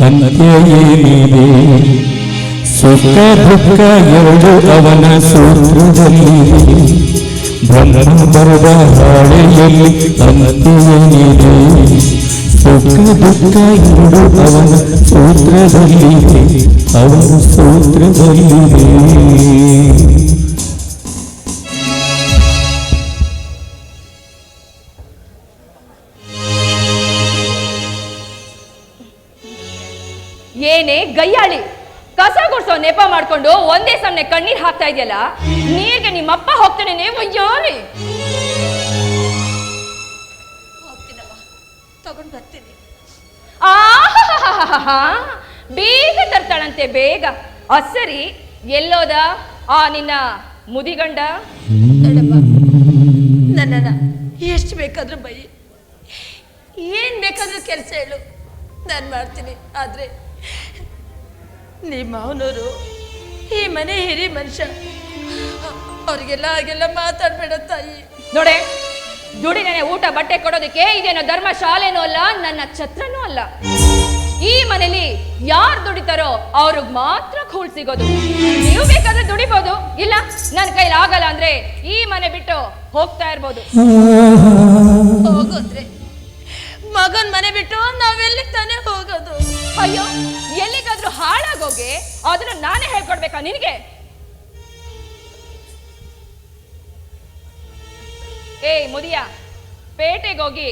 ಅಂತ್ಯ ಏನಿದೆ ಸುಖ ದುಃಖ ಎರಡು ಅವನ ಸೂತ್ರದಲ್ಲಿದೆ ಬ್ರಹ್ಮ ಬರದ ಹಾಳೆಯಲ್ಲಿ ಅಂತ್ಯ ಏನಿದೆ ಸುಖ ದುಃಖ ಎರಡು ಅವನ ಸೂತ್ರದಲ್ಲಿದೆ ಅವನ ಸೂತ್ರದಲ್ಲಿದೆ ಏನೇ ಗಯ್ಯಾಳಿ ಕಸ ಗುಡ್ಸೋ ನೆಪ ಮಾಡ್ಕೊಂಡು ಒಂದೇ ಸಮನೆ ಕಣ್ಣೀರ್ ಹಾಕ್ತಾ ಇದೆಯಲ್ಲ ನೀರ್ಗೆ ನಿಮ್ಮಪ್ಪ ಹೋಗ್ತಾನೆ ನೀವು ಯಾರಿ ಹೋಗ್ತೀನಮ್ಮ ತಗೊಂಡು ಬರ್ತೀನಿ. ಬೇಗ ತರ್ತಾಳಂತೆ ಬೇಗ. ಅಸರಿ ಎಲ್ಲೋದ? ಆ ನಿನ್ನ ಮುದಿಗಂಡ? ನನ್ನ ನನ್ನನ್ನ ಎಷ್ಟು ಬೇಕಾದ್ರೂ ಬೈ. ಏನ್ ಬೇಕಾದ್ರೂ ಕೆಲಸ ಹೇಳು. ನಾನು ಮಾಡ್ತೀನಿ ಆದರೆ ನಿಮ್ಮ ಮಾವನವರು ಈ ಮನೆ ಹಿರಿ ಮನುಷ್ಯ. ಅವ್ರಿಗೆಲ್ಲ ಹಾಗೆಲ್ಲ ಮಾತಾಡ್ಬೇಡ ತಾಯಿ. ನೋಡೆ ದುಡಿನೇ ಊಟ ಬಟ್ಟೆ ಕೊಡೋದಕ್ಕೆ ಇದೇನೋ ಧರ್ಮ ಶಾಲೆನೂ ಅಲ್ಲ ನನ್ನ ಛತ್ರನೂ ಅಲ್ಲ. ಈ ಮನೇಲಿ ಯಾರು ದುಡಿತಾರೋ ಅವ್ರಿಗೆ ಮಾತ್ರ ಕೂಳ್ ಸಿಗೋದು. ನೀವು ಬೇಕಾದ್ರೆ ದುಡಿಬೋದು ಇಲ್ಲ ನನ್ನ ಕೈಲಿ ಆಗಲ್ಲ ಅಂದ್ರೆ ಈ ಮನೆ ಬಿಟ್ಟು ಹೋಗ್ತಾ ಇರ್ಬೋದು. ಹೋಗೋದ್ರೆ ಮಗನ್ ಮನೆ ಬಿಟ್ಟು ನಾವೆಲ್ಲಿ ತಾನೇ ಹೋಗೋದು? ಅಯ್ಯೋ ಹಾಳಾಗೋಗೆ ಅದನ್ನ ನಾನೇ ಹೇಳ್ಕೊಡ್ಬೇಕಾ ನಿನಗೆ? ಏಯ್ ಮುದಿಯ ಪೇಟೆಗೆ ಹೋಗಿ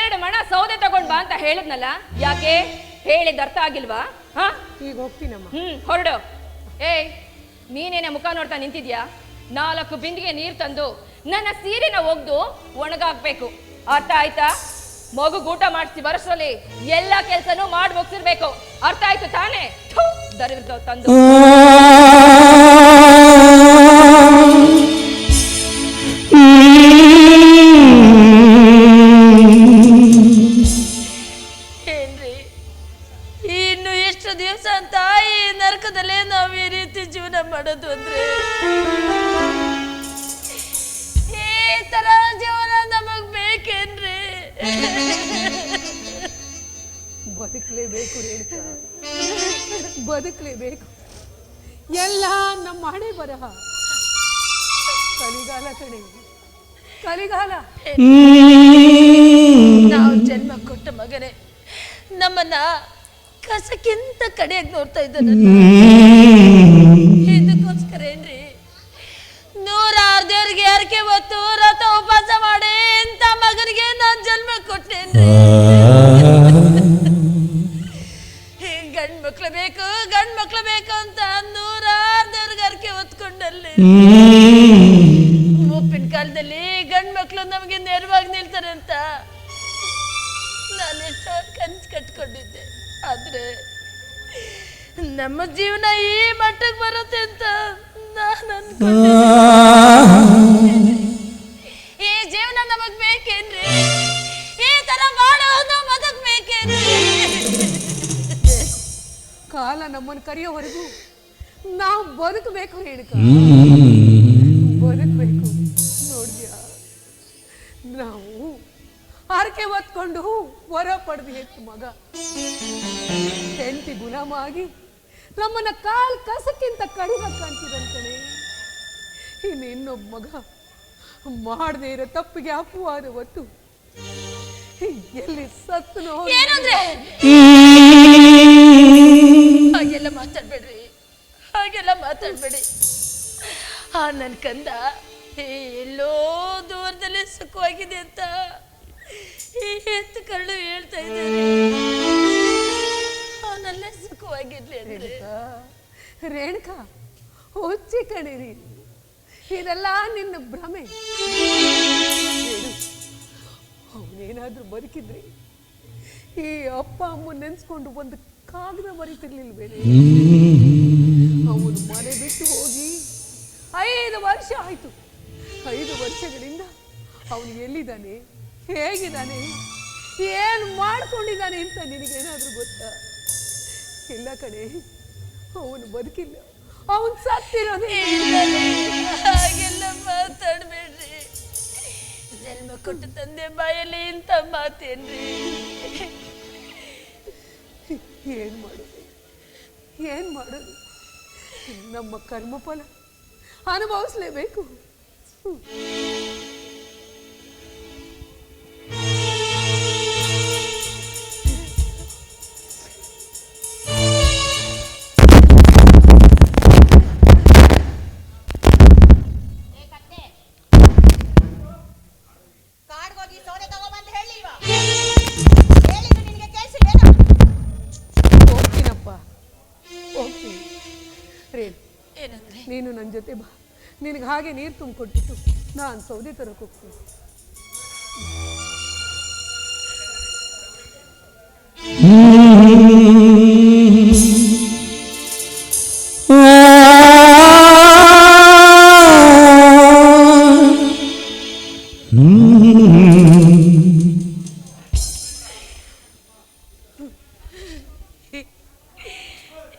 ಎರಡು ಮಣ ಸೌದೆ ತಗೊಂಡ್ ಬಾ ಅಂತ ಹೇಳಿದ್ನಲ್ಲ ಯಾಕೆ? ಹೇಳಿದ ಅರ್ಥ ಆಗಿಲ್ವಾ? ಹಾ? ಈಗ ಹೋಗ್ತೀನಮ್ಮ. ಹ್ಮ್ ಹೊರಡು. ಏಯ್ ನೀನೇನೆ ಮುಖ ನೋಡ್ತಾ ನಿಂತಿದ್ಯಾ? ನಾಲ್ಕು ಬಿಂದಿಗೆ ನೀರ್ ತಂದು ನನ್ನ ಸೀರೆನ ಒಗ್ದು ಒಣಗಾಕ್ಬೇಕು. ಅರ್ಥ ಆಯ್ತಾ? ಮಗು ಊಟ ಮಾಡಿಸಿ ಬರಸಲ್ಲಿ ಎಲ್ಲಾ ಕೆಲ್ಸನೂ ಮಾಡಿ ಮುಗಿಸಿರ್ಬೇಕು. ಅರ್ಥ ಆಯ್ತು ತಾನೇ? ತಂದು ಇನ್ನು ಎಷ್ಟು ದಿವಸ ಅಂತ ಈ ನರಕದಲ್ಲೇ ನಾವು ಈ ರೀತಿ ಜೀವನ ಮಾಡೋದು ಅಂದ್ರೆ? ಈ ತರ ಜೀವನ ನಮಗ್ ಬೇಕೇನ್ರಿ? ಬದುಕಲೇಬೇಕು ರೇಣುಕಾ ಬದುಕಲೇಬೇಕು. ಎಲ್ಲ ನಮ್ಮ ಹಣೆ ಬರಹ. ಕಲಿಗಾಲ ಕಣೆ. ಕಲಿಗಾಲ. ನಾವು ಜನ್ಮ ಕೊಟ್ಟ ಮಗನೇ ನಮ್ಮನ್ನ ಕಸಕ್ಕಿಂತ ಕಡೆಯಾಗಿ ನೋಡ್ತಾ ಇದ್ದ ಇದಕ್ಕೋಸ್ಕರ ಏನ್ರಿ? ನೂರಾರು ದೇವ್ರಿಗೆ ಯಾರಕ್ಕೆ ಬತ್ತು ರಥ ಉಪವಾಸ ಮಾಡಿ. ಮುಪ್ಪಿನ ಕಾಲದಲ್ಲಿ ಗಂಡ್ ಮಕ್ಳು ನಮಗೆ ನೆರವಾಗಿ ನಿಲ್ತಾರೆ ಅಂತ. ನಾನು ಎಷ್ಟೋ ಕನ್ಸು ಕಟ್ಕೊಂಡಿದ್ದೆ. ಆದ್ರೆ ನಮ್ಮ ಜೀವನ ಈ ಮಟ್ಟಕ್ಕೆ ಬರುತ್ತೆ ಅಂತ ನಾನು ಈ ಜೀವನ ನಮಗ್ ಬೇಕೇನ್ರಿ? ಈ ತರ ಮಾಡೋದು ಬದುಕ್ ಬೇಕೇನ್ರಿ? ಕಾಲ ನಮ್ಮನ್ನು ಕರೆಯೋವರೆಗೂ ನಾವು ಬದುಕಬೇಕು ಹೇಳಿಕ ಬದುಕಬೇಕು. ನೋಡಿದ್ಯಾ ನಾವು ಹರಕೆ ಹೊತ್ಕೊಂಡು ಹೊರ ಪಡೆದು ಹೆಚ್ಚು ಮಗ. ಹೆಂಡತಿ ಗುಣಮಾಗಿ ಆಗಿ ನಮ್ಮನ್ನ ಕಾಲ್ ಕಸಕ್ಕಿಂತ ಕಡಿಮೆ ಕಾಣ್ತಿದಂತಾನೆ ಇನ್ನು ಇನ್ನೊಬ್ಬ ಮಗ ಮಾಡದೇ ಇರೋ ತಪ್ಪಿಗೆ ಅಪವಾದ ಹೊತ್ತು ಎಲ್ಲಿ ಸತ್ತು ಏನಂದ್ರೆ? ಹಾಗೆಲ್ಲ ಮಾತಾಡ್ಬೇಡ್ರಿ. ಹಾಗೆಲ್ಲ ಮಾತಾಡ್ಬೇಡಿ. ಆ ನನ್ನ ಕಂದ ಎಲ್ಲೋ ದೂರದಲ್ಲಿ ಸುಖವಾಗಿದೆ ಅಂತ ಈ ಎತ್ತು ಕರಳು ಹೇಳ್ತಾ ಇದ್ದಾರೆ ಅವನಲ್ಲೇ ಸುಖವಾಗಿರ್ಲಿ ಅಂದ್ರೆ. ರೇಣುಕಾ ಹುಚ್ಚಿ ಕಣಿರಿ. ಇದೆಲ್ಲ ನಿನ್ನ ಭ್ರಮೆ. ಅವನೇನಾದ್ರೂ ಬದುಕಿದ್ರಿ ಈ ಅಪ್ಪ ಅಮ್ಮ ನೆನ್ಸ್ಕೊಂಡು ಒಂದು ಕಾಗದ ಬರೀತಿರ್ಲಿಲ್ವೇನೆ? ವರ್ಷ ಆಯ್ತು. ಐದು ವರ್ಷಗಳಿಂದ ಅವನು ಎಲ್ಲಿದ್ದಾನೆ? ಹೇಗಿದ್ದಾನೆ? ಏನು ಮಾಡ್ಕೊಂಡಿದ್ದಾನೆ ಅಂತ ನಿನಗೇನಾದರೂ ಗೊತ್ತಾ? ಇಲ್ಲ ಕಡೆ ಅವನು ಬದುಕಿಲ್ಲ. ಅವನು ಸತ್ತಿರೋದೇ ಹಾಗೆಲ್ಲ ಮಾತಾಡ್ಬೇಡ್ರಿ. ಜನ್ಮ ಕೊಟ್ಟ ತಂದೆ ಬಾಯಲ್ಲಿ ಇಂಥ ಮಾತೇನ್ರಿ? ಏನು ಮಾಡೋದು? ಏನು ಮಾಡೋದು? ನಮ್ಮ ಕರ್ಮಫಲ. ಅನುಭವಿಸ್ಲೇಬೇಕು ನೀನು ನನ್ನ ಜೊತೆ ಬಾ. ನಿನಗೆ ಹಾಗೆ ನೀರು ತುಂಬಿಕೊಟ್ಟಿತ್ತು ನಾನು ಸೌದೆ ತರಕ್ಕೆ ಹೋಗ್ತೀನಿ.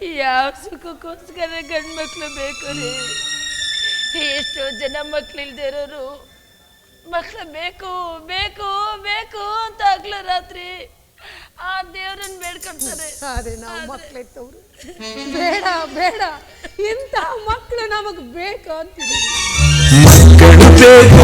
ಯಾವ ಸುಖಕ್ಕೋಸ್ಕರ ಗಂಡು ಮಕ್ಕಳು ಬೇಕು ರೀ. ಎಷ್ಟೋ ಜನ ಮಕ್ಳಿಲ್ದೇ ಇರೋರು ಮಕ್ಳು ಬೇಕು ಬೇಕು ಬೇಕು ಅಂತ ಆಗ್ಲ ರಾತ್ರಿ. ಆ ದೇವ್ರನ್ನ ಬೇಡ್ಕೊಂತಾರೆ. ಆದರೆ ನಾವು ಮಕ್ಕಳೆತ್ತವ್ರು ಬೇಡ ಬೇಡ ಇಂಥ ಮಕ್ಕಳು ನಮಗೆ ಬೇಕು ಅಂತೀವಿ ಮಕ್ಕಳು ಬೇಕು.